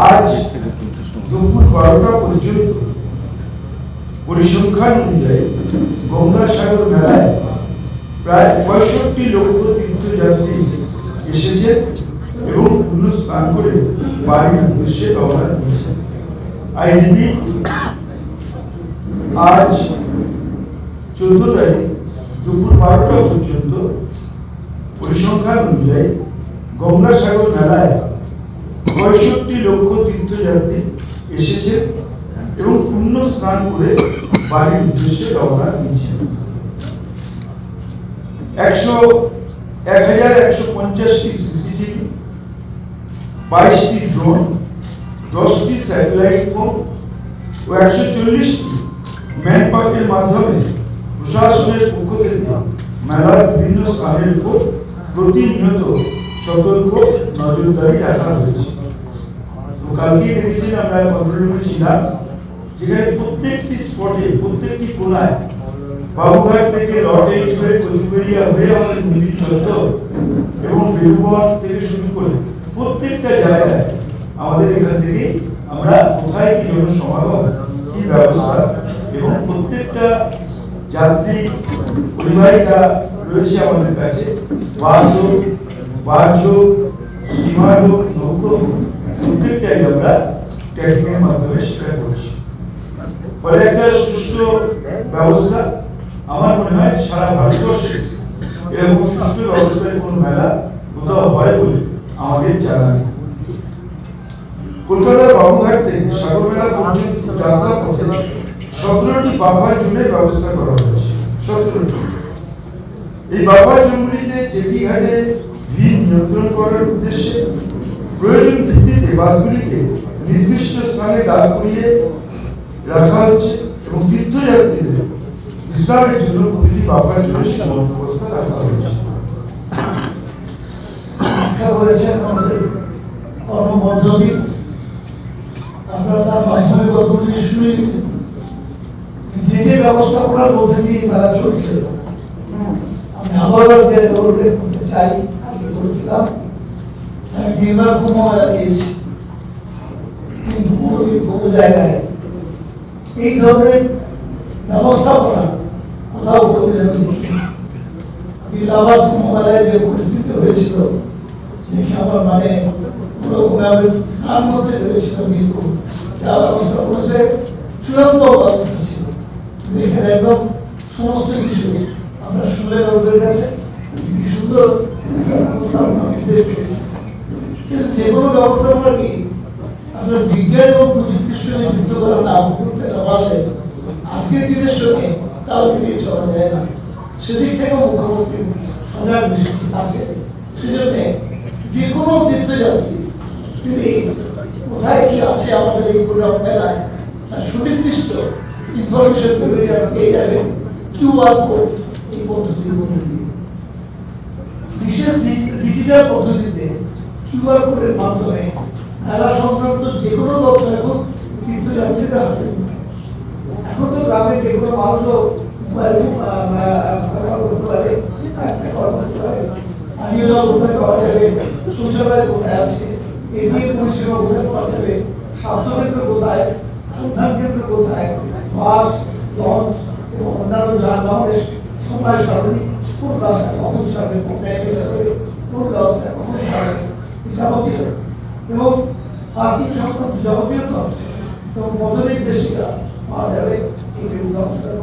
আজ দুপুর বারোটা পর্যন্ত পরিসংখ্যান অনুযায়ী গঙ্গাসাগর মেলায় প্রায় পঁয়ষট্টি লক্ষ তীর্থযাত্রী এসেছে এবং পুণ্য স্নান করে বাড়ির উদ্দেশ্যে রওনা দিয়েছে। আই রিপিট আজ চোদ্দ তারিখ দুপুর বারোটা পর্যন্ত পরিসংখ্যান অনুযায়ী গঙ্গাসাগর মেলায় পঁয়ষট্টি লক্ষ তীর্থযাত্রী এসেছে এবং পুণ্য স্নান করে বাড়ির উদ্দেশ্যে রওনা দিয়েছে। একশো এক হাজার একশো পঞ্চাশটি সিসিটিভি, বাইশটি ড্রোন, দশটি স্যাটেলাইট ফোন ও একশো চল্লিশটি ম্যান পার্কের মাধ্যমে প্রশাসনের পক্ষ থেকে মেলার বিভিন্ন স্থানের উপর প্রতিনিয়ত সতর্ক নজরদারি রাখা হয়েছে। কালকে দেখেছেন আমরা কন্ট্রোল ছিলাম যেখানে প্রত্যেকটি স্পটে প্রত্যেকটি কোনায় বাবুঘাট থেকে লটেজ হয়ে কচুবেরিয়া হয়ে আমাদের নদীর চত্বর এবং বেলুবন থেকে শুরু করে প্রত্যেকটা জায়গায় আমাদের এখান থেকে আমরা কোথায় কি জনসমাগম কি ব্যবস্থা এবং প্রত্যেকটা যাত্রী পরিবাহিকা রয়েছে আমাদের কাছে। বাস হোক বাস হোক স্টিমার হোক নৌকো হোক, প্রত্যেকটাই আমরা এর মাধ্যমে সেটা করছি। ফলে একটা সুষ্ঠু ব্যবস্থা আমার মনে হয় সারা ভারতবর্ষে এরকম সুষ্ঠু ব্যবস্থায় কোনো মেলা কোথাও হয় বলে আমাদের জানা নেই। কলকাতার বাবুঘাট থেকে সাগরমেলা পর্যন্ত যাত্রা পথে সতেরোটি বাফার জোনের ব্যবস্থা করা হয়েছে। সতেরোটি। এই বাফার জোনগুলিতে জেটি ঘাটে ভিড় নিয়ন্ত্রণ করার উদ্দেশ্যে প্রয়োজন ভিত্তিতে বাসগুলিকে নির্দিষ্ট স্থানে দাঁড় করিয়ে রাখা হচ্ছে এবং তীর্থযাত্রীদের বিশ্রামের জন্য প্রতিটি বাফার জোনের সুবন্দোবস্ত রাখা হয়েছে। শিক্ষা আমাদের তার মাধ্যমে কতগুলি শুনে যে যে ব্যবস্থাপনার মধ্যে দিয়ে মেলা চলছে? আমি আবার আজকে উল্লেখ কুম্ভ মেলা কিন্তু কোনো জায়গায় এই ধরনের ব্যবস্থাপনা কোথাও করে আবার যে পরিস্থিতি হয়েছিল মানে ওরকম আমি স্নান করতে পেরেছিলাম কিন্তু যা ব্যবস্থা করেছে চূড়ান্ত ব্যবস্থা ছিল এখানে একদম সমস্ত কিছু আমরা শুনলে ওদের কাছে কি সুন্দর একটা ব্যবস্থা আমরা দেখতে পেয়েছি কিন্তু যে কোনো ব্যবস্থাপনা কি আমরা বিজ্ঞান এবং প্রযুক্তির সঙ্গে যুক্ত করা না করতে না পারলে আজকের দিনের সঙ্গে তাল মিলিয়ে চলা যায় না। সেদিক থেকেও মুখ্যমন্ত্রী সজাগ দৃষ্টি আছে। সেজন্য যে কোনো তীর্থযাত্রী, তিনি কোথায় কি আছে আমাদের সুনির্দিষ্ট ইনফরমেশন পেয়ে যাবেন কিউআর এই পদ্ধতির বিশেষ পদ্ধতিতে কিউআর কোডের মাধ্যমে মেলা সংক্রান্ত যে কোনো তথ্য এখন তীর্থযাত্রীদের হাতে। এখন তো গ্রামে যে কোনো মানুষও যাবে? শৌচালয় কোথায় আছে? এটিএম পরিষেবা পাওয়া যাবে? স্বাস্থ্যকেন্দ্র কোথায়? কেন্দ্র কোথায়? বাস, লঞ্চ এবং অন্যান্য যানবাহনের সময় সারণী কোন রাস্তা কখন ছাড়বে কোন টাইমে ছাড়বে কোন রাস্তা কখন ছাড়বে এই এবং পার্কিং সংক্রান্ত যাবতীয় এবং পথ নির্দেশিকা পাওয়া যাবে এই ব্যবস্থার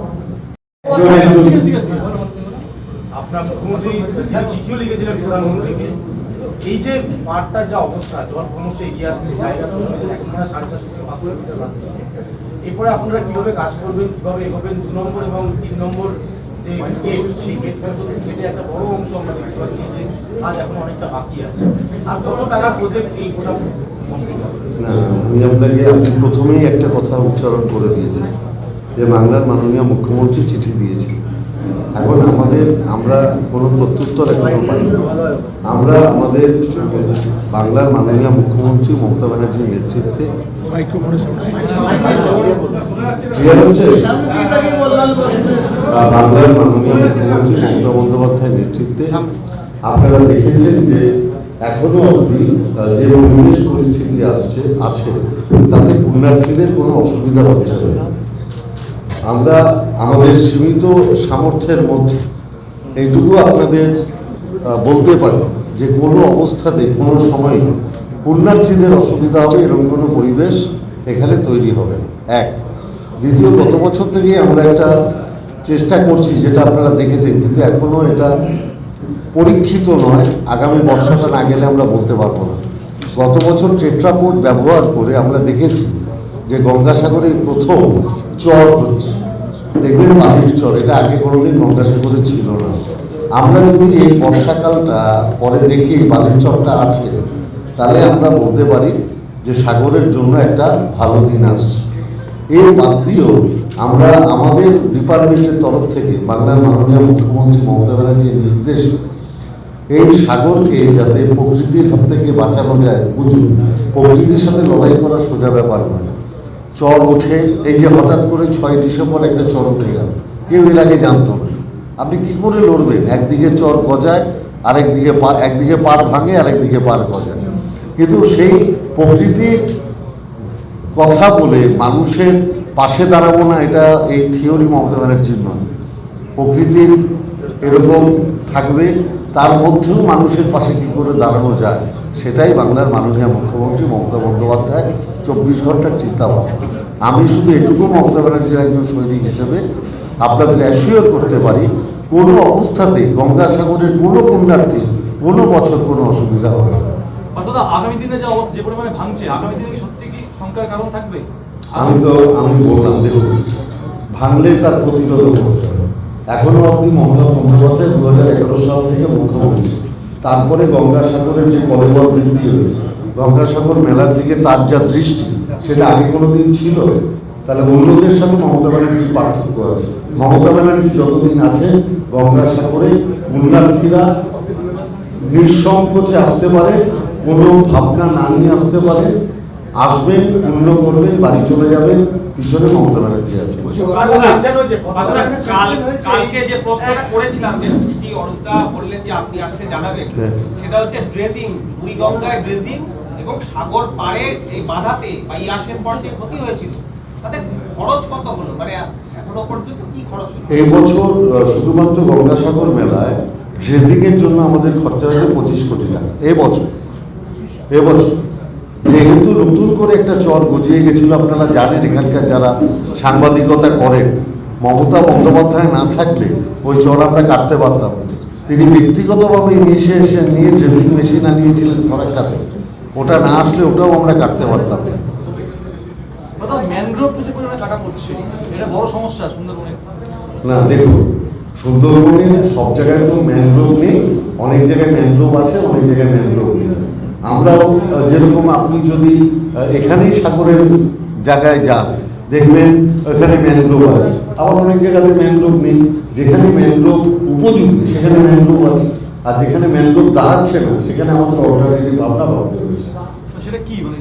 আপনার চিঠিও লিখেছিলেন প্রধানমন্ত্রীকে এই যে মাঠটার যা অবস্থা, জল ক্রমশ এগিয়ে আসছে, জায়গা সাড়ে চারশো থেকে পাঁচশো এরপরে আপনারা কীভাবে কাজ করবেন, কীভাবে এগোবেন, দু নম্বর এবং তিন নম্বর যে সেই একটা বড় অংশ আমরা দেখতে পাচ্ছি যে আজ এখন অনেকটা বাকি আছে। আর কত টাকা প্রজেক্ট এই গোটা না, আমি আপনাকে আপনি প্রথমেই একটা কথা উচ্চারণ করে দিয়েছে। যে বাংলার মাননীয় মুখ্যমন্ত্রী চিঠি দিয়েছে এখন আমাদের, আমরা কোনো প্রত্যুত্তর এখনও পাইনি। আমরা আমাদের বাংলার মাননীয় মুখ্যমন্ত্রী মমতা ব্যানার্জির নেতৃত্বে বাংলার মাননীয় মুখ্যমন্ত্রী মমতা বন্দ্যোপাধ্যায়ের নেতৃত্বে। আপনারা দেখেছেন যে এখনও অবধি যে পরিবেশ পরিস্থিতি আসছে আছে তাতে পুণ্যার্থীদের কোনো অসুবিধা হচ্ছে না। আমরা আমাদের সীমিত সামর্থ্যের মধ্যে এইটুকু আপনাদের বলতে পারি যে কোনো অবস্থাতে, কোনো সময় পুণ্যার্থীদের অসুবিধা হবে এরকম কোনো পরিবেশ এখানে তৈরি হবে এক। দ্বিতীয়, গত বছর থেকেই আমরা একটা চেষ্টা করছি, যেটা আপনারা দেখেছেন, কিন্তু এখনও এটা পরীক্ষিত নয়। আগামী বর্ষাটা না গেলে আমরা বলতে পারব না। গত বছর টেট্রাপোর্ট ব্যবহার করে আমরা দেখেছি যে গঙ্গাসাগরে প্রথম চর হচ্ছে দেখবেন বালির চর, এটা আগে কোনোদিন গঙ্গাসাগরে ছিল না। আমরা যদি এই বর্ষাকালটা পরে দেখি বালির চরটা আছে, তাহলে আমরা বলতে পারি যে সাগরের জন্য একটা ভালো দিন আসছে। এর বাদ দিয়েও আমরা আমাদের ডিপার্টমেন্টের তরফ থেকে বাংলার মাননীয় মুখ্যমন্ত্রী মমতা ব্যানার্জির নির্দেশে, এই সাগরকে যাতে প্রকৃতির হাত থেকে বাঁচানো যায়, বুঝুন, প্রকৃতির সাথে লড়াই করা সোজা ব্যাপার নয়। চর ওঠে এই যে হঠাৎ করে ছয় ডিসেম্বর একটা চর উঠে গেল। কেউ এর আগে জানতো না। আপনি কি করে লড়বেন? একদিকে চর গজায়, আরেকদিকে পা, একদিকে পার ভাঙে, আরেকদিকে পার গজায়। কিন্তু সেই প্রকৃতির কথা বলে মানুষের পাশে দাঁড়াবো না, এটা এই থিওরি মমতা ব্যানার্জির নয়। প্রকৃতির এরকম থাকবে, তার মধ্যেও মানুষের পাশে কী করে দাঁড়ানো যায়? সেটাই বাংলার মাননীয় মুখ্যমন্ত্রী মমতা বন্দ্যোপাধ্যায় চব্বিশ ঘণ্টার চিন্তাভাবনা। আমি শুধু এটুকু মমতা ব্যানার্জির একজন সৈনিক হিসেবে আপনাদের অ্যাসিওর করতে পারি কোনো অবস্থাতে গঙ্গাসাগরের কোনো পুণ্যার্থী কোনো বছর কোনো অসুবিধা হবে না। আগামী দিনে যে অবস্থা যে পরিমাণে ভাঙছে আগামী দিনে সত্যি কি শঙ্কার কারণ থাকবে? আমি তো আমি বললাম দেখুন ভাঙলে তার প্রতিরোধ করতে হবে। এখনও অবধি মমতা বন্দ্যোপাধ্যায় দু হাজার এগারো সাল থেকে মুখ্যমন্ত্রী। তারপরে গঙ্গাসাগরের যে কলেবর বৃদ্ধি হয়েছে, গঙ্গাসাগর মেলার দিকে তার যা দৃষ্টি, সেটা আগে কোনোদিন ছিল? তাহলে অন্যদের সাথে মমতা ব্যানার্জির পার্থক্য আছে। মমতা ব্যানার্জি যতদিন আছে, গঙ্গাসাগরে পুণ্যার্থীরা নিঃসংকোচে আসতে পারে, কোনো ভাবনা না নিয়ে আসতে পারে আসবেন পূর্ণ করবেন বাড়ি চলে যাবেন পিছনে মমতা ব্যানার্জি আছে। দেখছেন ওই যে আপনার কাল কালকে যে প্রশ্নটা করেছিলাম যে চিঠি অরুণদা বললেন যে আপনি আসলে জানাবেন হ্যাঁ। সেটা হচ্ছে ড্রেসিং বুড়িগঙ্গায় ড্রেসিং এবং সাগর পাড়ে এই বাধাতে বা ইয়াসের পর যে ক্ষতি হয়েছিল তাতে খরচ কত হলো? মানে এখনও পর্যন্ত কি খরচ হলো? এই বছর শুধুমাত্র গঙ্গাসাগর মেলায় ড্রেজিং এর জন্য আমাদের খরচা হয়েছে পঁচিশ কোটি টাকা এবছর বছর এ বছর। যেহেতু নতুন করে একটা চর গজিয়ে গেছিল আপনারা জানেন এখানকার যারা সাংবাদিকতা করেন মমতা বন্দ্যোপাধ্যায় না থাকলে ওই চর আমরা কাটতে পারতাম তিনি ব্যক্তিগতভাবে নিয়ে এসে এসে নিয়ে ড্রেসিং মেশিন আনিয়েছিলেন ফরাক্কাতে ওটা না আসলে ওটাও আমরা কাটতে পারতাম না। দেখুন সুন্দরবনে সব জায়গায় তো ম্যানগ্রোভ নেই অনেক জায়গায় ম্যানগ্রোভ আছে অনেক জায়গায় ম্যানগ্রোভ নেই। আমরাও যেরকম আপনি যদি এখানেই সাগরের জায়গায় যান দেখবেন এখানে ম্যানগ্রোভ আছে। আবার অনেক জায়গাতে ম্যানগ্রোভ নেই। যেখানে ম্যানগ্রোভ উপযোগী সেখানে ম্যানগ্রোভ আছে। আর যেখানে ম্যানগ্রোভ দাঁড়াচ্ছে না সেখানে আমাদের অল্টারনেটিভ ভাবনা ভাবতে কি? মানে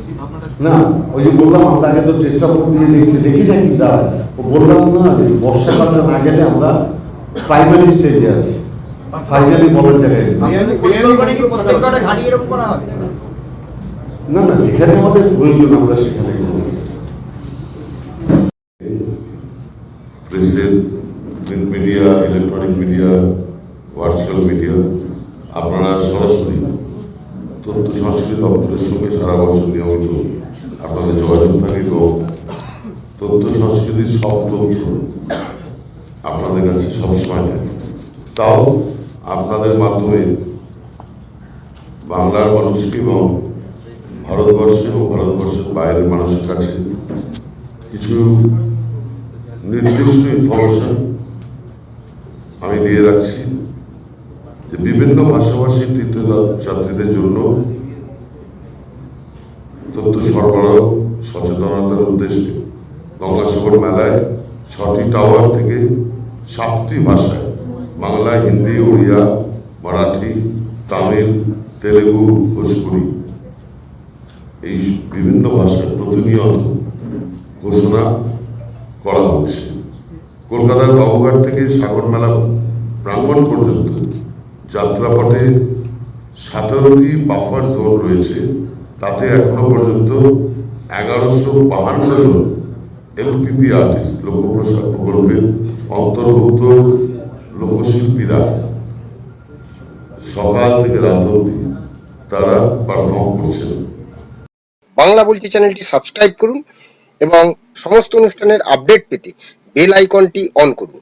না ওই যে বললাম আমরা আগে তো চেষ্টা করে দিয়ে দেখছি দেখি না কি দাঁড়ায়। বললাম না যে বর্ষাকালটা না গেলে আমরা প্রাইমারি স্টেজে আছি। ফাইনালি বলার জায়গায় নেই। পরিকল্পনা কি প্রত্যেকটা ঘাটি এরকম করা হবে না না, যেখানে আমাদের প্রয়োজন, আমরা সেখানে print media electronic media virtual media আপনারা সরাসরি তথ্য সংস্কৃতি দপ্তরের সঙ্গে সারা বছর নিয়মিত আপনাদের যোগাযোগ থাকে এবং তথ্য সংস্কৃতির সব তথ্য আপনাদের কাছে সবসময় থাকে। তাও আপনাদের মাধ্যমে বাংলার মানুষকে এবং ভারতবর্ষে এবং ভারতবর্ষের বাইরের মানুষের কাছে কিছু নির্দিষ্ট ইনফরমেশন আমি দিয়ে রাখছি যে বিভিন্ন ভাষাভাষী তীর্থযাত্রীদের জন্য তথ্য সরবরাহ সচেতনতার উদ্দেশ্যে গঙ্গাসাগর মেলায় ছটি টাওয়ার থেকে সাতটি ভাষায় বাংলা, হিন্দি, ওড়িয়া, মারাঠি, তামিল, তেলেগু, ভোজপুরি এই বিভিন্ন ভাষায় প্রতিনিয়ত ঘোষণা করা হচ্ছে। কলকাতার বাবুঘাট থেকে সাগর মেলা প্রাঙ্গণ পর্যন্ত যাত্রাপথে সতেরোটি বাফার জোন রয়েছে। তাতে এখনও পর্যন্ত এগারোশো বাহান্ন জন এলপিপি আর্টিস্ট লোকপ্রসাদ প্রকল্পের অন্তর্ভুক্ত লোকশিল্পীরা সকাল থেকে রাত অবধি বাংলা বলছি চ্যানেলটি সাবস্ক্রাইব করুন এবং সমস্ত অনুষ্ঠানের আপডেট পেতে বেল আইকনটি অন করুন।